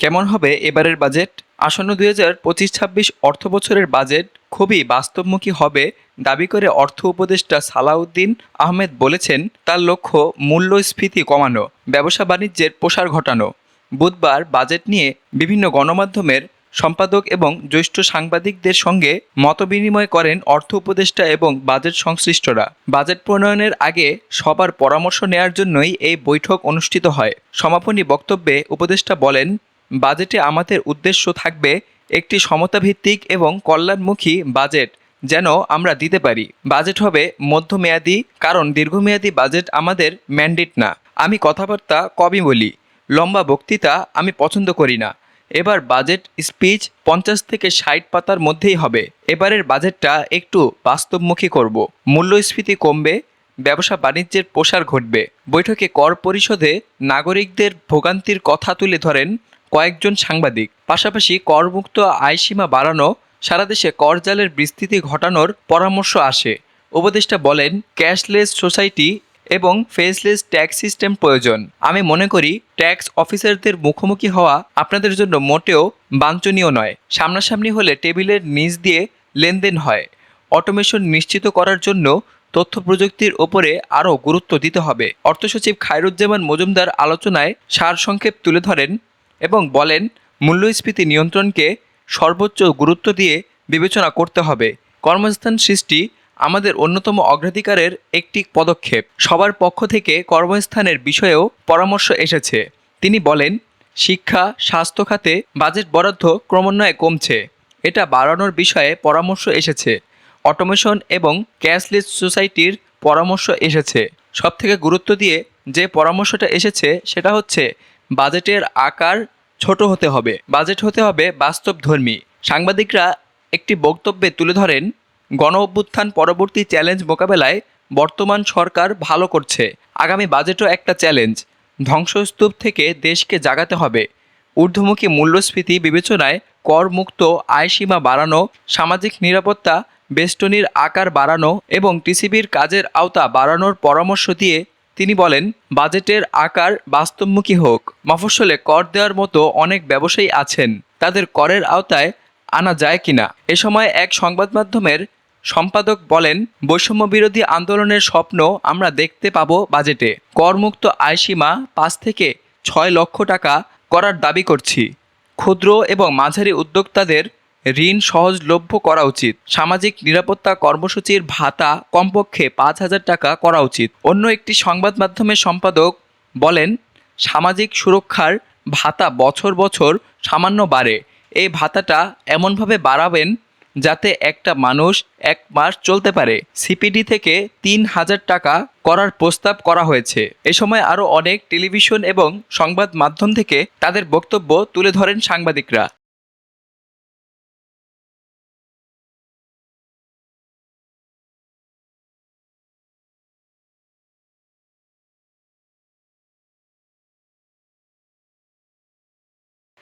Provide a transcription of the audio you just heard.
কেমন হবে এবারের বাজেট? আসন্ন দুই হাজার পঁচিশ ছাব্বিশ অর্থ বছরের বাজেট খুবই বাস্তবমুখী হবে, দাবি করে অর্থ উপদেষ্টা সালাউদ্দিন আহমেদ বলেছেন, তার লক্ষ্য মূল্যস্ফীতি কমানো, ব্যবসা বাণিজ্যের প্রসার ঘটানো। বুধবার বাজেট নিয়ে বিভিন্ন গণমাধ্যমের সম্পাদক এবং জ্যেষ্ঠ সাংবাদিকদের সঙ্গে মতবিনিময় করেন অর্থ উপদেষ্টা এবং বাজেট সংশ্লিষ্টরা। বাজেট প্রণয়নের আগে সবার পরামর্শ নেয়ার জন্যই এই বৈঠক অনুষ্ঠিত হয়। সমাপনী বক্তব্যে উপদেষ্টা বলেন বাজেটে আমাদের উদ্দেশ্য থাকবে একটি সমতাভিত্তিক এবং কল্যাণমুখী বাজেট যেন আমরা দিতে পারি। বাজেট হবে মধ্যমেয়াদী, কারণ দীর্ঘমেয়াদী বাজেট আমাদের ম্যান্ডেট না। আমি কথাবার্তা কবই বলি, লম্বা বক্তৃতা আমি পছন্দ করি না। এবার বাজেট স্পিচ পঞ্চাশ থেকে ষাট পাতার মধ্যেই হবে। এবারের বাজেটটা একটু বাস্তবমুখী করব। মূল্যস্ফীতি কমবে, ব্যবসা বাণিজ্যের প্রসার ঘটবে। বৈঠকে কর পরিশোধে নাগরিকদের ভোগান্তির কথা তুলে ধরেন কয়েকজন সাংবাদিক, পাশাপাশি করমুক্ত আয়সীমা বাড়ানো, সারা দেশে কর জালের বিস্তৃতি ঘটানোর পরামর্শ আসে। উপদেষ্টা বলেন, ক্যাশলেস সোসাইটি এবং ফেসলেস ট্যাক্স সিস্টেম প্রয়োজন। আমি মনে করি, ট্যাক্স অফিসারদের মুখোমুখি হওয়া আপনাদের জন্য মোটেও বাঞ্ছনীয় নয়। সামনাসামনি হলে টেবিলের নিচ দিয়ে লেনদেন হয়। অটোমেশন নিশ্চিত করার জন্য তথ্য প্রযুক্তির ওপরে আরও গুরুত্ব দিতে হবে। অর্থসচিব খায়রুজ্জামান মজুমদার আলোচনায় সারসংক্ষেপ তুলে ধরেন এবং বলেন, মূল্যস্ফীতি নিয়ন্ত্রণকে সর্বোচ্চ গুরুত্ব দিয়ে বিবেচনা করতে হবে। কর্মস্থান সৃষ্টি আমাদের অন্যতম অগ্রাধিকারের একটি পদক্ষেপ। সবার পক্ষ থেকে কর্মস্থানের বিষয়েও পরামর্শ এসেছে। তিনি বলেন, শিক্ষা, স্বাস্থ্য খাতে বাজেট বরাদ্দ ক্রমান্বয়ে কমছে। এটা বাড়ানোর বিষয়ে পরামর্শ এসেছে। অটোমেশন এবং ক্যাশলেস সোসাইটির পরামর্শ এসেছে। সবথেকে গুরুত্ব দিয়ে যে পরামর্শটা এসেছে সেটা হচ্ছে বাজেটের আকার ছোট হতে হবে। বাজেট হতে হবে বাস্তবধর্মী। সাংবাদিকরা একটি বক্তব্যে তুলে ধরেন, গণ অভ্যুত্থান পরবর্তী চ্যালেঞ্জ মোকাবেলায় বর্তমান সরকার ভালো করছে। আগামী বাজেটও একটা চ্যালেঞ্জ। ধ্বংসস্তূপ থেকে দেশকে জাগাতে হবে। ঊর্ধ্বমুখী মূল্যস্ফীতি বিবেচনায় করমুক্ত আয়সীমা বাড়ানো, সামাজিক নিরাপত্তা, বেষ্টনীর আকার বাড়ানো এবং টিসিবির কাজের আওতা বাড়ানোর পরামর্শ দিয়ে তিনি বলেন, বাজেটের আকার বাস্তবমুখী হোক, মফস্বলে কর দেওয়ার মতো অনেক ব্যবসায়ী আছেন, তাদের করের আওতায় আনা যায় কিনা? এ সময় এক সংবাদ মাধ্যমের সম্পাদক বলেন, বৈষম্য বিরোধী আন্দোলনের স্বপ্ন আমরা দেখতে পাবো বাজেটে। করমুক্ত আয়সীমা পাঁচ থেকে ছয় লক্ষ টাকা করার দাবি করছি। ক্ষুদ্র এবং মাঝারি উদ্যোক্তাদের ঋণ সহজলভ্য করা উচিত। সামাজিক নিরাপত্তা কর্মসূচির ভাতা কমপক্ষে পাঁচ হাজার টাকা করা উচিত। অন্য একটি সংবাদ মাধ্যমের সম্পাদক বলেন, সামাজিক সুরক্ষার ভাতা বছর বছর সামান্য বাড়ে। এই ভাতাটা এমনভাবে বাড়াবেন যাতে একটা মানুষ এক মাস চলতে পারে। সিপিডি থেকে তিন হাজার টাকা করার প্রস্তাব করা হয়েছে। এ সময় আরও অনেক টেলিভিশন এবং সংবাদ মাধ্যম থেকে তাদের বক্তব্য তুলে ধরেন সাংবাদিকরা।